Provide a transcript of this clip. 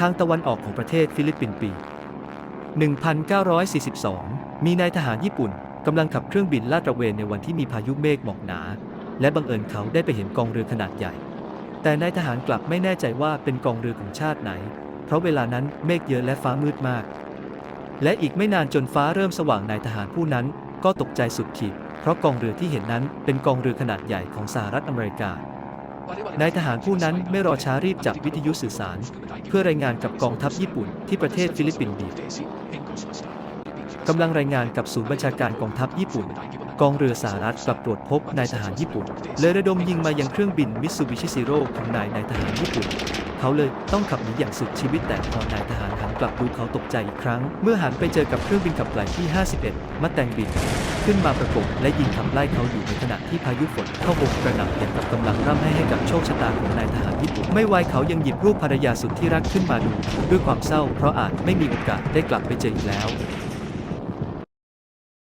ทางตะวันออกของประเทศฟิลิปปินส์ปี 1942 มีนายทหารญี่ปุ่นกำลังขับเครื่องบินลาดตระเวนในวันที่มีพายุเมฆหมอกหนา และบังเอิญเขาได้ไปเห็นกองเรือขนาดใหญ่ แต่นายทหารกลับไม่แน่ใจว่าเป็นกองเรือของชาติไหน เพราะเวลานั้นเมฆเยอะและฟ้ามืดมาก และอีกไม่นานจนฟ้าเริ่มสว่างนายทหารผู้นั้นก็ตกใจสุดขีด เพราะกองเรือที่เห็นนั้นเป็นกองเรือขนาดใหญ่ของสหรัฐอเมริกา นายทหารผู้นั้นไม่รอช้ารีบจับวิทยุสื่อสาร เพื่อรายงานกับกองทัพญี่ปุ่นที่ประเทศฟิลิปปินส์บีกำลังรายงานกับศูนย์บัญชาการกองทัพญี่ปุ่น กองเรือสหรัฐกลับตรวจพบนายทหารญี่ปุ่นเลยระดมยิงมายังเครื่องบินมิตซูบิชิซิโร่ของนายนายทหารญี่ปุ่น เขาเลยต้องขับหนีอย่างสุดชีวิตแต่พอนายทหารหันกลับดูเขาตกใจอีกครั้ง เมื่อหันไปเจอกับเครื่องบินขับไล่ที่ 51มัดแตงบิน ขึ้นมาประกบและยิงขับไล่เขาอยู่ในขณะที่พายุฝนเข้าโบกกระหน่ำอย่างกับกำลังร่ำให้ให้กับโชคชะตาของนายทหารญี่ปุ่นไม่ไวเขายังหยิบรูปภรรยาสุดที่รักขึ้นมาดู ด้วยความเศร้าเพราะอาจไม่มีโอกาสได้กลับไปเจออีกแล้ว